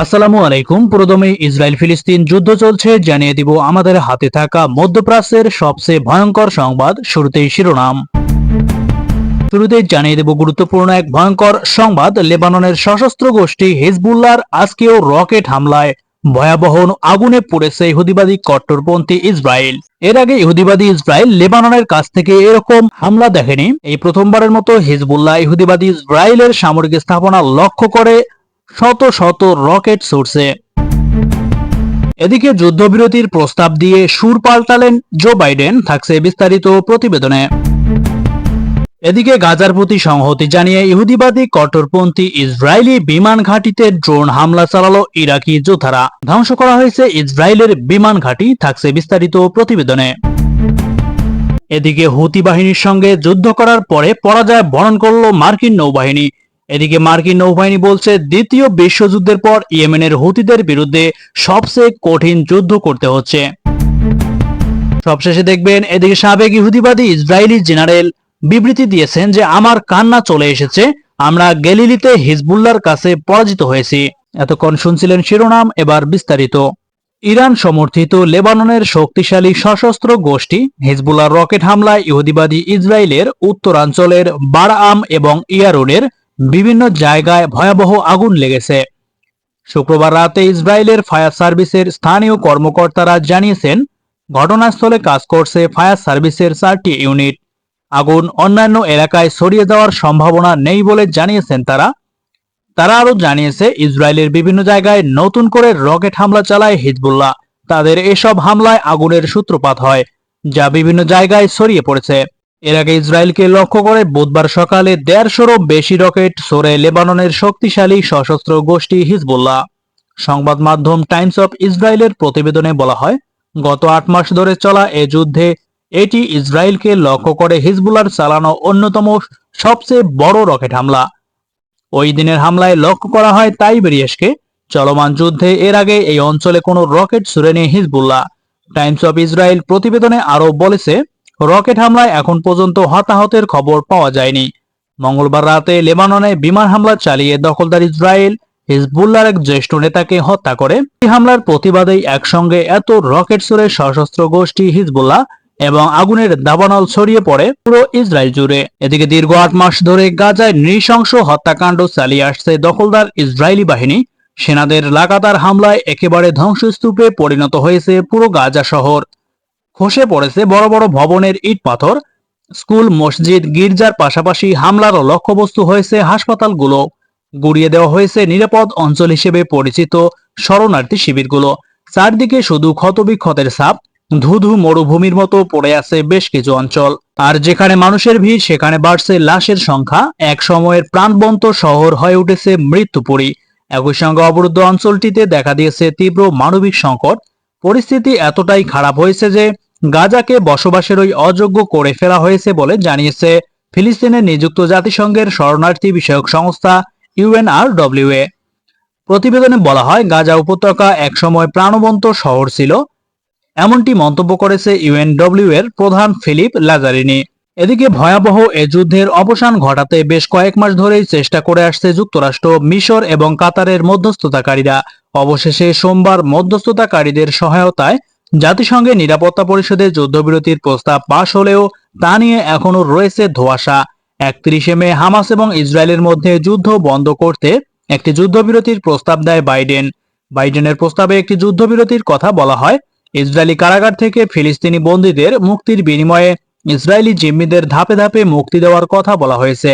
আসসালামু আলাইকুম প্রথমে ইসরায়েল ফিলিস্তিন যুদ্ধ চলছে। জানিয়ে দিব, আমাদের হাতে থাকা মধ্যপ্রাচ্যের সবচেয়ে ভয়ঙ্কর সংবাদ, শুরুতেই শিরোনাম। শুরুতেই জানিয়ে দেব, গুরুত্বপূর্ণ এক ভয়ঙ্কর সংবাদ, লেবাননের সশস্ত্র গোষ্ঠী হিজবুল্লার আজকেও রকেট হামলায় ভয়াবহ আগুনে পড়েছে ইহুদিবাদী কট্টরপন্থী ইসরায়েল। এর আগে ইহুদিবাদী ইসরায়েল লেবাননের কাছ থেকে এরকম হামলা দেখেনি। এই প্রথমবারের মতো হিজবুল্লাহ ইহুদিবাদী ইসরায়েলের সামরিক স্থাপনা লক্ষ্য করে শত শত রকেট ছুটছে এদিকে যুদ্ধবিরতির প্রস্তাব দিয়ে সুর পাল্টালেন জো বাইডেন, থাকছে বিস্তারিত প্রতিবেদনে। এদিকে গাজার প্রতি সংহতি জানিয়ে ইহুদিবাদী কট্টরপন্থী ইসরায়েলি বিমান ঘাঁটিতে ড্রোন হামলা চালালো ইরাকি যোদ্ধারা। ধ্বংস করা হয়েছে ইসরায়েলের বিমান ঘাঁটি, থাকছে বিস্তারিত প্রতিবেদনে। এদিকে হুতি বাহিনীর সঙ্গে যুদ্ধ করার পরে পরাজয় বরণ করল মার্কিন নৌবাহিনী। এদিকে মার্কিন নৌবাহিনী বলছে, দ্বিতীয় বিশ্বযুদ্ধের পর ইয়েমেনের হুতিদের বিরুদ্ধে সবচেয়ে কঠিন যুদ্ধ করতে হচ্ছে। সবশেষে দেখবেন, এদিকে সাবেক ইহুদিবাদী ইসরায়েলি জেনারেল বিবৃতি দিয়েছেন যে, আমার কান্না চলে এসেছে, আমরা গেলিলিতে হিজবুল্লার কাছে পরাজিত হয়েছি। এতক্ষণ শুনছিলেন শিরোনাম, এবার বিস্তারিত। ইরান সমর্থিত লেবাননের শক্তিশালী সশস্ত্র গোষ্ঠী হিজবুল্লার রকেট হামলায় ইহুদিবাদী ইসরায়েলের উত্তরাঞ্চলের বারাআম এবং ইয়ারুনের বিভিন্ন জায়গায় ভয়াবহ আগুন লেগেছে। শুক্রবার রাতে ইসরায়েলের ফায়ার সার্ভিসের স্থানীয় কর্মকর্তারা জানিয়েছেন, ঘটনাস্থলে কাজ করছে ফায়ার সার্ভিসের চারটি ইউনিট। আগুন অন্যান্য এলাকায় ছড়িয়ে যাওয়ার সম্ভাবনা নেই বলে জানিয়েছেন তারা। তারা আরও জানিয়েছে, ইসরায়েলের বিভিন্ন জায়গায় নতুন করে রকেট হামলা চালায় হিজবুল্লাহ। তাদের এসব হামলায় আগুনের সূত্রপাত হয়, যা বিভিন্ন জায়গায় ছড়িয়ে পড়েছে। এর আগে ইসরায়েলকে লক্ষ্য করে বুধবার সকালে দেড়শোরও বেশি রকেট সরে লেবাননের শক্তিশালী সশস্ত্র গোষ্ঠী হিজবুল্লাহ। সংবাদ মাধ্যম টাইমস অফ ইসরায়েলের প্রতিবেদনে বলা হয়, গত আট মাস ধরে চলা এ যুদ্ধে এটি ইসরায়েলকে লক্ষ্য করে হিজবুলার চালানো অন্যতম সবচেয়ে বড় রকেট হামলা। ওই দিনের হামলায় লক্ষ্য করা হয় তাইবেরিয়াসকে চলমান যুদ্ধে এর আগে এই অঞ্চলে কোনো রকেট ছুড়েনি হিজবুল্লাহ। টাইমস অফ ইসরায়েল প্রতিবেদনে আরও বলেছে রকেট হামলায় এখন পর্যন্ত হতাহতের খবর পাওয়া যায়নি। মঙ্গলবার রাতে লেবাননে বিমান হামলা চালিয়ে দখলদার ইসরায়েল হিজবুল্লার এক জ্যেষ্ঠ নেতাকে হত্যা করে। এই হামলার প্রতিবাদেই একসঙ্গে এত রকেট ছুড়ে সশস্ত্র গোষ্ঠী হিজবুল্লাহ এবং আগুনের দাবানল ছড়িয়ে পড়ে পুরো ইসরায়েল জুড়ে। এদিকে দীর্ঘ আট মাস ধরে গাজায় নৃশংস হত্যাকাণ্ড চালিয়ে আসছে দখলদার ইসরায়েলি বাহিনী। সেনাদের লাগাতার হামলায় একেবারে ধ্বংসস্তূপে পরিণত হয়েছে পুরো গাজা শহর। খসে পড়েছে বড় বড় ভবনের ইট পাথর। স্কুল, মসজিদ, গির্জার পাশাপাশি হামলার লক্ষ্যবস্তু হয়েছে হাসপাতালগুলো। গুড়িয়ে দেওয়া হয়েছে নিরাপদ অঞ্চল হিসেবে পরিচিত শরণার্থী শিবিরগুলো। চারদিকে শুধু ক্ষতবিক্ষতের ছাপ, ধুধু মরুভূমির মতো পড়ে আছে বেশ কিছু অঞ্চল। আর যেখানে মানুষের ভিড়, সেখানে বাড়ছে লাশের সংখ্যা। এক সময়ের প্রাণবন্ত শহর হয়ে উঠেছে মৃত্যুপুরী। একই সঙ্গে অবরুদ্ধ অঞ্চলটিতে দেখা দিয়েছে তীব্র মানবিক সংকট। পরিস্থিতি এতটাই খারাপ হয়েছে যে গাজাকে বসবাসের ওই অযোগ্য করে ফেলা হয়েছে বলে জানিয়েছে ফিলিস্তিনে নিযুক্ত জাতিসংঘের শরণার্থী বিষয়ক সংস্থা ইউএনআরডব্লিউএ প্রতিবেদনে বলা হয়, গাজা উপত্যকা একসময় প্রাণবন্ত শহর ছিল। এমনটি মন্তব্য করেছে ইউএনডব্লিউ এর প্রধান ফিলিপ লাজারিনি। এদিকে ভয়াবহ এ যুদ্ধের অবসান ঘটাতে বেশ কয়েক মাস ধরেই চেষ্টা করে আসছে যুক্তরাষ্ট্র, মিশর এবং কাতারের মধ্যস্থতাকারীরা। অবশেষে সোমবার মধ্যস্থতাকারীদের সহায়তায় জাতিসংঘের নিরাপত্তা পরিষদে যুদ্ধবিরতির প্রস্তাব পাশ হলেও তা নিয়ে এখনও রয়েছে ধোঁয়াশা। একত্রিশে মে হামাস এবং ইসরায়েলের মধ্যে যুদ্ধ বন্ধ করতে একটি যুদ্ধবিরতির প্রস্তাব দেয় বাইডেন। বাইডেনের প্রস্তাবে একটি যুদ্ধবিরতির কথা বলা হয়। ইসরায়েলি কারাগার থেকে ফিলিস্তিনি বন্দীদের মুক্তির বিনিময়ে ইসরায়েলি জিম্মিদের ধাপে ধাপে মুক্তি দেওয়ার কথা বলা হয়েছে,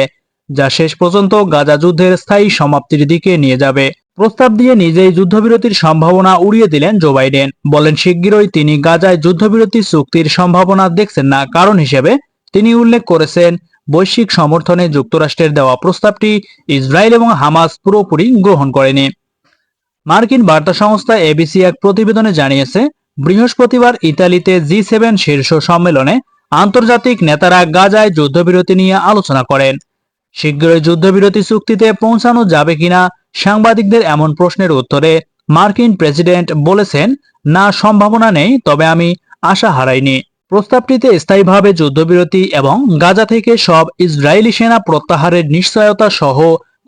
যা শেষ পর্যন্ত গাজা যুদ্ধের স্থায়ী সমাপ্তির দিকে নিয়ে যাবে। প্রস্তাব দিয়ে নিজেই যুদ্ধবিরতির সম্ভাবনা উড়িয়ে দিলেন জো বাইডেন। বলেন, শিগগিরই তিনি গাজায় যুদ্ধবিরতি চুক্তির সম্ভাবনা দেখছেন না। কারণ হিসেবে তিনি উল্লেখ করেছেন, বৈশ্বিক সমর্থনে যুক্তরাষ্ট্রের দেওয়া প্রস্তাবটি ইসরায়েল এবং হামাস পুরোপুরি গ্রহণ করেনি। মার্কিন বার্তা সংস্থা এবিসি এক প্রতিবেদনে জানিয়েছে, বৃহস্পতিবার ইতালিতে জি সেভেন শীর্ষ সম্মেলনে আন্তর্জাতিক নেতারা গাজায় যুদ্ধবিরতি নিয়ে আলোচনা করেন। শীঘ্রই যুদ্ধবিরতি চুক্তিতে পৌঁছানো যাবে কিনা সাংবাদিকদের এমন প্রশ্নের উত্তরে মার্কিন প্রেসিডেন্ট বলেছেন, না, সম্ভাবনা নেই, তবে আমি আশা হারাইনি। প্রস্তাবটিতে স্থায়ীভাবে যুদ্ধবিরতি এবং গাজা থেকে সব ইসরায়েলি সেনা প্রত্যাহারের নিশ্চয়তা সহ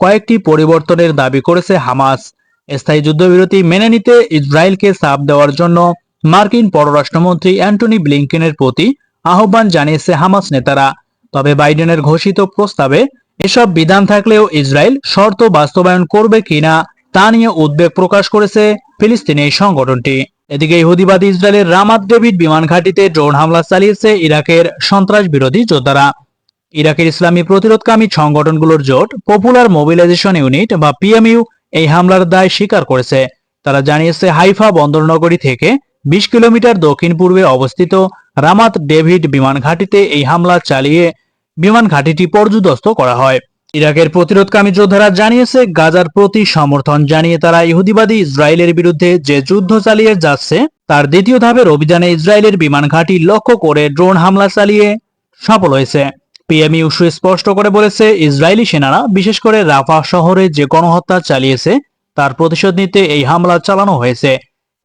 কয়েকটি পরিবর্তনের দাবি করেছে হামাস। স্থায়ী যুদ্ধবিরতি মেনে নিতে ইসরায়েলকে চাপ দেওয়ার জন্য মার্কিন পররাষ্ট্রমন্ত্রী অ্যান্টনি ব্লিংকেনের প্রতি আহ্বান জানিয়েছে হামাস নেতারা। তবে বাইডেনের ঘোষিত প্রস্তাবে এসব বিধান থাকলেও ইসরায়েল শর্ত বাস্তবায়ন করবে কিনা তা নিয়ে উদ্বেগ প্রকাশ করেছে ফিলিস্তিনি সংগঠনটি। এদিকে ইহুদিবাদী ইসরায়েলের রামাত ডেভিড বিমান ঘাঁটিতে ড্রোন হামলা চালিয়েছে ইরাকের সন্ত্রাস বিরোধী যোদ্ধারা। ইরাকের ইসলামী প্রতিরোধকামী সংগঠনগুলোর জোট পপুলার মোবিলাইজেশন ইউনিট বা পিএমইউ এই হামলার দায় স্বীকার করেছে। তারা জানিয়েছে, হাইফা বন্দরনগরী থেকে বিশ কিলোমিটার দক্ষিণ পূর্বে অবস্থিত রামাত ডেভিড বিমান ঘাঁটিতে এই হামলা চালিয়ে বিমান ঘাঁটিটি পর্যুদস্ত করা হয়। ইরাকের প্রতিরোধকামী যোদ্ধারা জানিয়েছে, গাজার প্রতি সমর্থন জানিয়ে তারা ইহুদিবাদী ইসরায়েলের বিরুদ্ধে যে যুদ্ধ চালিয়ে যাচ্ছে, তার দ্বিতীয় ধাপের অভিযানে ইসরায়েলের বিমান ঘাঁটি লক্ষ্য করে ড্রোন হামলা চালিয়ে সফল হয়েছে। পিএমইউ সুস্পষ্ট করে বলেছে, ইসরায়েলি সেনারা, বিশেষ করে রাফা শহরে যে গণহত্যা চালিয়েছে, তার প্রতিশোধ নিতে এই হামলা চালানো হয়েছে।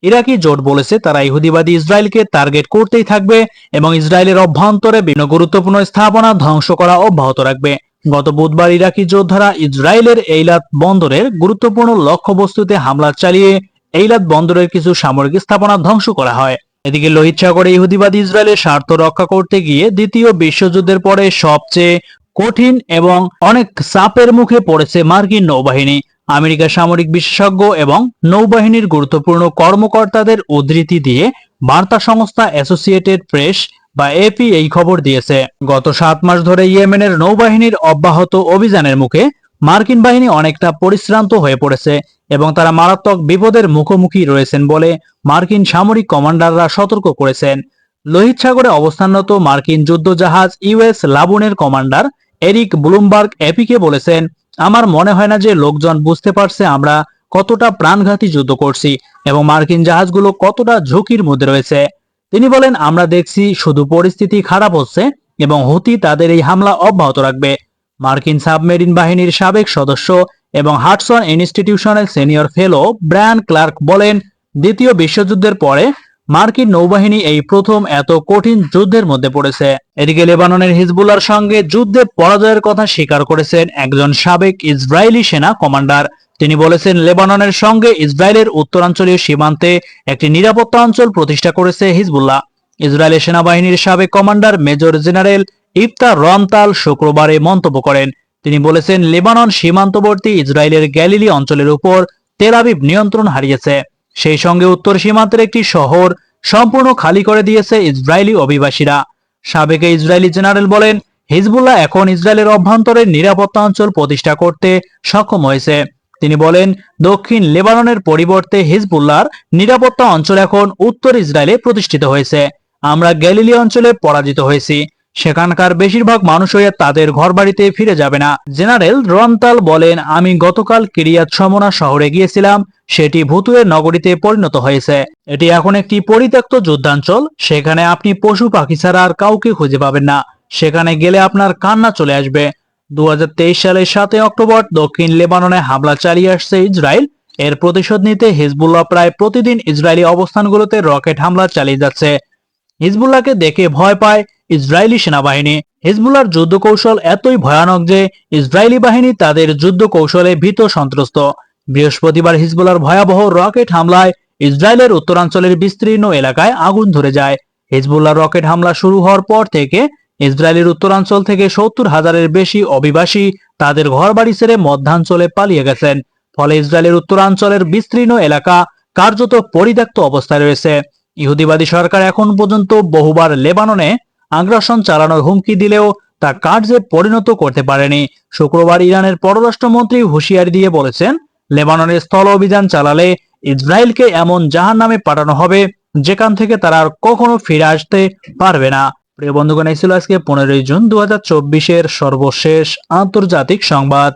ইরাকি জোট বলেছে তারা ইহুদিবাদী ইসরায়েলকে টার্গেট করতেই থাকবে এবং ইসরায়েলের অভ্যন্তরে বিভিন্ন গুরুত্বপূর্ণ স্থাপনা ধ্বংস করা অব্যাহত রাখবে। গত বুধবার ইরাকি যোদ্ধারা ইসরায়েলের এইলাত বন্দরের গুরুত্বপূর্ণ লক্ষ্যবস্তুতে হামলা চালিয়ে এইলাত বন্দরের কিছু সামরিক স্থাপনা ধ্বংস করা হয়। এদিকে লোহিত সাগরে ইহুদিবাদী ইসরায়েলের স্বার্থ রক্ষা করতে গিয়ে দ্বিতীয় বিশ্বযুদ্ধের পরে সবচেয়ে কঠিন এবং অনেক চাপের মুখে পড়েছে মার্কিন নৌবাহিনী। আমেরিকার সামরিক বিশেষজ্ঞ এবং নৌবাহিনীর গুরুত্বপূর্ণ কর্মকর্তাদের উদ্ধৃতি দিয়ে বার্তা সংস্থা অ্যাসোসিয়েটেড প্রেস বা এপি এই খবর দিয়েছে। গত সাত মাস ধরে ইয়েমেনের নৌবাহিনীর অব্যাহত অভিযানের মুখে মার্কিন বাহিনী অনেকটা পরিশ্রান্ত হয়ে পড়েছে এবং তারা মারাত্মক বিপদের মুখোমুখি রয়েছেন বলে মার্কিন সামরিক কমান্ডাররা সতর্ক করেছেন। লোহিত সাগরে অবস্থানরত মার্কিন যুদ্ধজাহাজ ইউএস লাবুনের কমান্ডার এরিক ব্লুমবার্গ এপিকে বলেছেন আমার মনে হয় না যে লোকজন বুঝতে পারছে আমরা কতটা প্রাণঘাতী যুদ্ধ করছি এবং মার্কিন জাহাজগুলো কতটা ঝুঁকির মধ্যে রয়েছে। তিনি বলেন, আমরা দেখছি শুধু পরিস্থিতি খারাপ হচ্ছে এবং হুতি তাদের এই হামলা অব্যাহত রাখবে। মার্কিন সাবমেরিন বাহিনীর সাবেক সদস্য এবং হাটসন ইনস্টিটিউশনের সিনিয়র ফেলো ব্রায়ান ক্লার্ক বলেন, দ্বিতীয় বিশ্বযুদ্ধের পরে মার্কিন নৌবাহিনী এই প্রথম এত কঠিন যুদ্ধের মধ্যে পড়েছে। এদিকে লেবাননের হিজবুল্লার সঙ্গে যুদ্ধে পরাজয়ের কথা স্বীকার করেছেন একজন সাবেক ইসরায়েলি সেনা কমান্ডার। তিনি বলেছেন, লেবাননের সঙ্গে ইসরায়েলের উত্তরাঞ্চলীয় সীমান্তে একটি নিরাপত্তা অঞ্চল প্রতিষ্ঠা করেছে হিজবুল্লাহ। ইসরায়েলের সেনাবাহিনীর সাবেক কমান্ডার মেজর জেনারেল ইফতার রমতাল শুক্রবারে মন্তব্য করেন। তিনি বলেছেন, লেবানন সীমান্তবর্তী ইসরায়েলের গ্যালিলি অঞ্চলের উপর তেল আবিব নিয়ন্ত্রণ হারিয়েছে। সেই সঙ্গে উত্তর সীমান্তের একটি শহর সম্পূর্ণ খালি করে দিয়েছে ইসরায়েলি অভিবাসীরা। সাবেক ইসরায়েলি জেনারেল বলেন, হিজবুল্লাহ এখন ইসরায়েলের অভ্যন্তরে নিরাপত্তা অঞ্চল প্রতিষ্ঠা করতে সক্ষম হয়েছে। তিনি বলেন, দক্ষিণ লেবাননের পরিবর্তে হিজবুল্লাহর নিরাপত্তা অঞ্চল এখন উত্তর ইসরায়েলে প্রতিষ্ঠিত হয়েছে। আমরা গ্যালিলি অঞ্চলে পরাজিত হয়েছি। সেখানকার বেশিরভাগ মানুষই তাদের ঘরবাড়িতে ফিরে যাবে না। জেনারেল রমতাল বলেন, আমি গতকাল কিরিয়াত সমনা শহরে গিয়েছিলাম, সেটি ভুতুয়ের নগরীতে পরিণত হয়েছে। এটি এখন একটি পরিত্যক্ত যুদ্ধাঞ্চল, সেখানে আপনি পশু পাখি ছাড়া আর কাউকে খুঁজে পাবেন না। সেখানে গেলে আপনার কান্না চলে আসবে। দু হাজার তেইশ সালের সাতই অক্টোবর দক্ষিণ লেবাননে হামলা চালিয়ে আসছে ইসরায়েল। এর প্রতিশোধ নিতে হিজবুল্লাহ প্রায় প্রতিদিন ইসরায়েলি অবস্থানগুলোতে রকেট হামলা চালিয়ে যাচ্ছে। হিজবুল্লাহকে দেখে ভয় পায় ইসরায়েলি সেনাবাহিনী। হিজবুলার যুদ্ধ কৌশল এতই ভয়ানক যে ইসরায়েলি বাহিনী তাদের যুদ্ধ কৌশলে ভীত সন্ত্রস্ত। বৃহস্পতিবার হিজবুলার ভয়াবহ রকেট হামলায় ইসরায়েলের উত্তরাঞ্চলের বিস্তীর্ণ এলাকায় আগুন ধরে যায়। হিজবুল্লাহ রকেট হামলা শুরু হওয়ার পর থেকে ইসরায়েলের উত্তরাঞ্চল থেকে সত্তর হাজারের বেশি অভিবাসী তাদের ঘরবাড়ি ছেড়ে মধ্যাঞ্চলে পালিয়ে গেছেন। ফলে ইসরায়েলের উত্তরাঞ্চলের বিস্তীর্ণ এলাকা কার্যত পরিত্যক্ত অবস্থায় রয়েছে। ইহুদিবাদী সরকার এখন পর্যন্ত বহুবার লেবাননে আগ্রাসন চালানোর হুমকি দিলেও তা কার্যে পরিণত করতে পারেনি। শুক্রবার ইরানের পররাষ্ট্রমন্ত্রী হুঁশিয়ারি দিয়ে বলেছেন, লেবাননের স্থল অভিযান চালালে ইসরায়েলকে এমন জাহান নামে পাঠানো হবে যেখান থেকে তারা আর কখনো ফিরে আসতে পারবে না। প্রিয় বন্ধুগণ, এই ছিল আজকে পনেরোই জুন দু হাজার সর্বশেষ আন্তর্জাতিক সংবাদ।